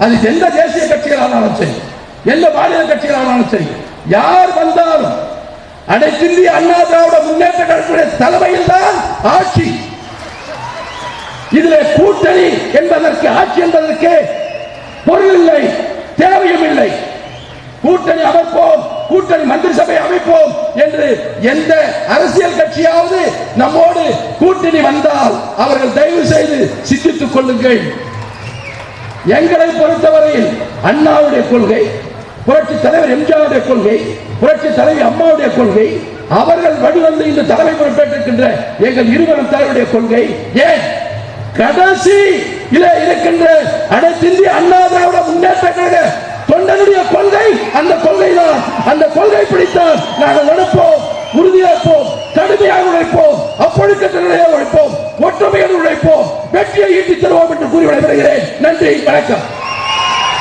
அது எந்த தேசிய கட்சிகளானாலும் சரி எந்த மாநில கட்சிகளானாலும் சரி யார் வந்தாலும் அனைத்திந்திய அண்ணா திராவிட முன்னேற்ற கழகத்துடைய தலைமையில் தான் ஆட்சி. இதுல கூட்டணி என்பதற்கு ஆட்சி என்பதற்கு பொருள் இல்லை தேவையும் இல்லை கூட்டணி அமைப்போம் கூட்டணி மந்திரி சபை அமைப்போம் என்று எந்த அரசியல் கட்சியாவது நம்மோடு கூட்டணி வந்தால் அவர்கள் தயவு செய்து சிந்தித்துக் கொள்ளுங்கள். எங்களை பொறுத்தவரையில் அண்ணாவுடைய கொள்கை புரட்சி தலைவர் எம்ஜிஆருடைய கொள்கை புரட்சி தலைவி அம்மாவுடைய கொள்கை அவர்கள் வழிவந்து இந்த தலைமை பொறுப்பேற்றிருக்கின்ற எங்கள் இருவரும் தலைவருடைய கொள்கை. ஏன்? கடைசி இருக்கின்ற அனைத்திந்திய அண்ணா திராவிட முன்னேற்ற கழக தொண்டனுடைய கொள்கை அந்த கொள்கை தான் அந்த கொள்கை பிடித்தால் நாங்கள் நடப்போம் உறுதியேற்போம் கடுமையாக உழைப்போம் அப்பொழுக்கற்ற உழைப்போம். ஒற்றுமையாக உழைப்போம் வெற்றியை ஈட்டித் தருவோம் என்று கூறி விடைபெறுகிறேன். நன்றி வணக்கம்.